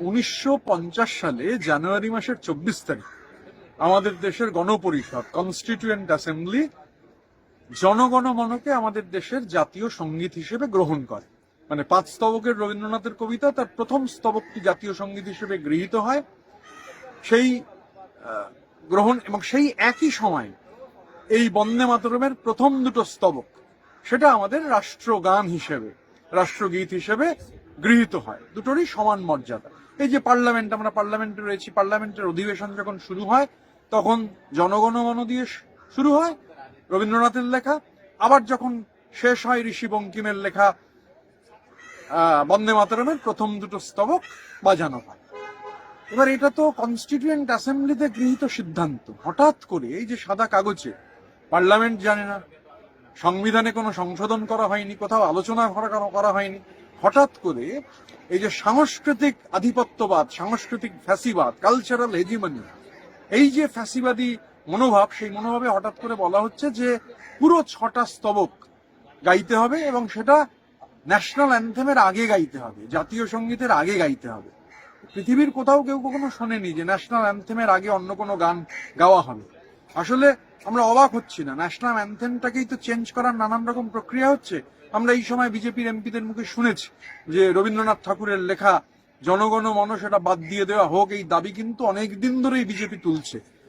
উনিশশো পঞ্চাশ সালে জানুয়ারি মাসের চব্বিশ তারিখ আমাদের দেশের গণপরিষদ কনস্টিটিউয়েন্ট অ্যাসেম্বলি জনগণমনকে আমাদের দেশের জাতীয় সংগীত হিসেবে গ্রহণ করে। মানে পাঁচ স্তবকের রবীন্দ্রনাথের কবিতা তার প্রথম স্তবকটি জাতীয় সংগীত হিসেবে গৃহীত হয়। সেই গ্রহণ এবং সেই একই সময় এই বন্দে মাতরমের প্রথম দুটো স্তবক সেটা আমাদের রাষ্ট্রগান হিসেবে, রাষ্ট্রগীত হিসেবে গৃহীত হয়। দুটোরই সমান মর্যাদা। এই যে পার্লামেন্ট, আমরা পার্লামেন্টে রয়েছি, পার্লামেন্টের অধিবেশন যখন শুরু হয়, তখন জনগণমন দিয়ে শুরু হয়, রবীন্দ্রনাথের লেখা। আবার যখন শেষ হয় ঋষি বঙ্কিমের লেখা বন্দে মাতরমের প্রথম দুটো স্তবক বাজানো হয়। এবার এটা তো কনস্টিটিউয়েন্ট অ্যাসেম্বলিতে গৃহীত সিদ্ধান্ত। হঠাৎ করে এই যে সাদা কাগজে, পার্লামেন্ট জানে না, সংবিধানে কোনো সংশোধন করা হয়নি, কোথাও আলোচনা করা হয়নি হঠাৎ করে এই যে সাংস্কৃতিক আধিপত্যবাদ, সাংস্কৃতিক ফ্যাসিবাদ কালচারাল হেজিমনি এই যে ফ্যাসিবাদী মনোভাব, সেই মনোভাবে হঠাৎ করে বলা হচ্ছে যে পুরো ছটা স্তবক গাইতে হবে এবং সেটা ন্যাশনাল অ্যান্থেমের আগে গাইতে হবে, জাতীয় সঙ্গীতের আগে গাইতে হবে। পৃথিবীর কোথাও কেউ কখনো শোনেনি যে ন্যাশনাল অ্যান্থেমের আগে অন্য কোনো গান গাওয়া হবে। আসলে আমরা অবাক হচ্ছি না ন্যাশনাল অ্যান্থেমটাকেই তো চেঞ্জ করার নানান রকম প্রক্রিয়া হচ্ছে। আমরা এই সময় বিজেপির এমপিদের মুখে শুনেছি যে রবীন্দ্রনাথ ঠাকুরের লেখা, জনগণ মানুষ এটা বাদ দিয়ে দেওয়া হোক, এই দাবি কিন্তু অনেক দিন ধরেই বিজেপি তুলছে।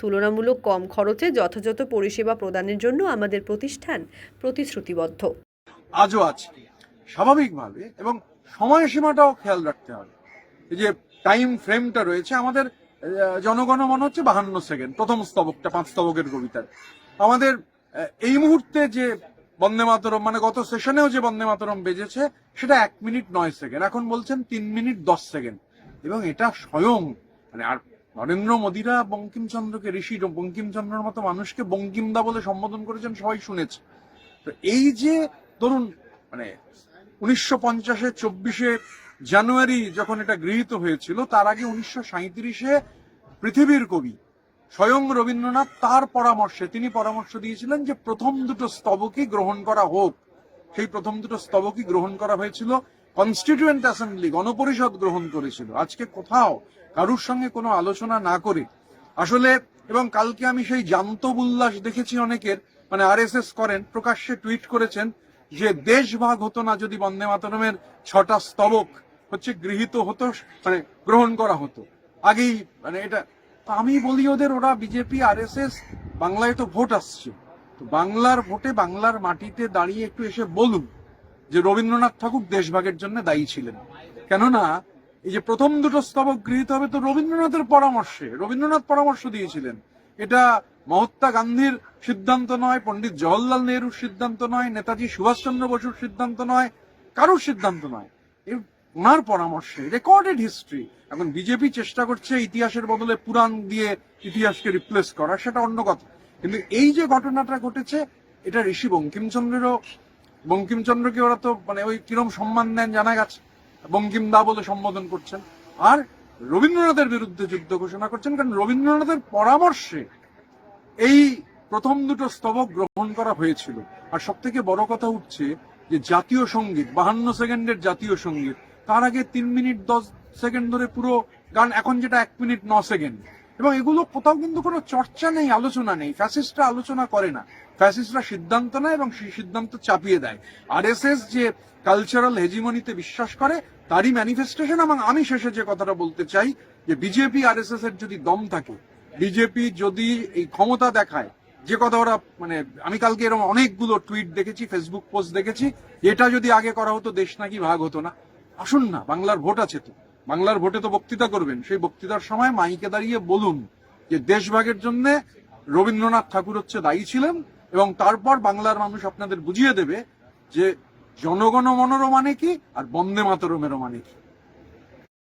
তুলনামূলক কম খরচে যথাযথ পরিষেবা প্রদানের জন্য আমাদের প্রতিষ্ঠান প্রতিশ্রুতিবদ্ধ। আজও আছে। স্বাভাবিকভাবে এবং সময়সীমাটাও খেয়াল রাখতে হবে। এই যে টাইম ফ্রেমটা রয়েছে আমাদের আহ, জনগণমন হচ্ছে বাহান্ন সেকেন্ড প্রথম স্তবকটা পাঁচ স্তবকের কবিতার। আমাদের এই মুহূর্তে যে বন্দে মাতরম মানে গত সেশনেও যে বন্দে মাতরম বেজেছে সেটা এক মিনিট নয় সেকেন্ড এখন বলছেন তিন মিনিট দশ সেকেন্ড এবং এটা স্বয়ং মানে আর নরেন্দ্র মোদীরা বঙ্কিমচন্দ্রকে ঋষি বঙ্কিমচন্দ্রের মতো মানুষকে বঙ্কিমদা বলে সম্বোধন করেছেন, সবাই শুনেছে। তো এই যে, ধরুন মানে উনিশশো পঞ্চাশে, চব্বিশে জানুয়ারি যখন এটা গৃহীত হয়েছিল, তার আগে উনিশশো সাঁত্রিশে পৃথিবীর কবি স্বয়ং রবীন্দ্রনাথ তার পরামর্শে, তিনি পরামর্শ দিয়েছিলেন যে প্রথম দুটো স্তবকই গ্রহণ করা হোক। সেই প্রথম দুটো স্তবকই গ্রহণ করা হয়েছিল, কনস্টিটিউয়েন্ট অ্যাসেম্বলি, গণপরিষদ গ্রহণ করেছিল। আজকে কোথাও কারুর সঙ্গে কোনো আলোচনা না করে। আসলে, এবং কালকে আমি সেই জান্তব উল্লাস দেখেছি অনেকের মানে আরএসএস করেন, প্রকাশ্যে টুইট করেছেন যে দেশ ভাগ হতো না যদি বন্দে মাতরমের ছটা স্তবক হচ্ছে গৃহীত হতো মানে গ্রহণ করা হতো। আগেই মানে এটা আমি বলি ওদের, ওরা বিজেপি, আরএসএস, বাংলায় তো ভোট আসছে। তো বাংলার ভোটে বাংলার মাটিতে দাঁড়িয়ে একটু এসে বলুন যে রবীন্দ্রনাথ ঠাকুর দেশভাগের জন্য দায়ী ছিলেন। কেননা এই যে প্রথম দুটো স্তবক গৃহীত হবে তো রবীন্দ্রনাথের পরামর্শে, রবীন্দ্রনাথ পরামর্শ দিয়েছিলেন। এটা মহাত্মা গান্ধীর সিদ্ধান্ত নয়, পণ্ডিত জওহরলাল নেহরুর সিদ্ধান্ত নয়, নেতাজি সুভাষচন্দ্র বসুর সিদ্ধান্ত নয়, কারোর সিদ্ধান্ত নয়। ওনার পরামর্শে, রেকর্ডেড হিস্ট্রি। এখন বিজেপি চেষ্টা করছে ইতিহাসের বদলে পুরাণ দিয়ে ইতিহাসকে রিপ্লেস করা, সেটা অন্য কথা। কিন্তু এই যে ঘটনাটা ঘটেছে, এটা ঋষি বঙ্কিমচন্দ্রেরও, বঙ্কিমচন্দ্রকে ওরা তো মানে ওই কিরম সম্মান দেন জানা গেছে। বঙ্কিম দা বলে সম্বোধন করছেন। আর রবীন্দ্রনাথের বিরুদ্ধে যুদ্ধ ঘোষণা করছেন, কারণ রবীন্দ্রনাথের পরামর্শে এই প্রথম দুটো স্তবক গ্রহণ করা হয়েছিল। আর সব থেকে বড় কথা উঠছে যে জাতীয় সংগীত, বাহান্ন সেকেন্ডের জাতীয় সংগীত, তার আগে তিন মিনিট দশ সেকেন্ড ধরে পুরো গান এখন যেটা এক মিনিট ন সেকেন্ড। এবং এগুলো কোথাও কিন্তু কোনো চর্চা নেই, আলোচনা নেই। ফ্যাসিস্টরা আলোচনা করে না। ফ্যাসিস্টরা সিদ্ধান্ত নেয় এবং সেই সিদ্ধান্ত চাপিয়ে দেয়। আরএসএস যে কালচারাল হেজিমনিতে বিশ্বাস করে, তারই ম্যানিফেস্টেশন এবং আমি শেষে যে কথাটা বলতে চাই, যে বিজেপি আরএসএস এর যদি দম থাকে, বিজেপি যদি এই ক্ষমতা দেখায়, যে কথা ওরা মানে আমি কালকে এরকম অনেকগুলো টুইট দেখেছি ফেসবুক পোস্ট দেখেছি, এটা যদি আগে করা হতো, দেশ নাকি ভাগ হতো না। আসুন না, বাংলার ভোট আছে তো। বাংলার ভোটে তো বক্তৃতা করবেন। সেই বক্তৃতার সময় মাইকে দাঁড়িয়ে বলুন যে দেশভাগের জন্য রবীন্দ্রনাথ ঠাকুর হচ্ছে দায়ী ছিলেন এবং তারপর বাংলার মানুষ আপনাদের বুঝিয়ে দেবে যে জনগণ মনোরমানে কি আর বন্দে মাতরমেরও মানে কি।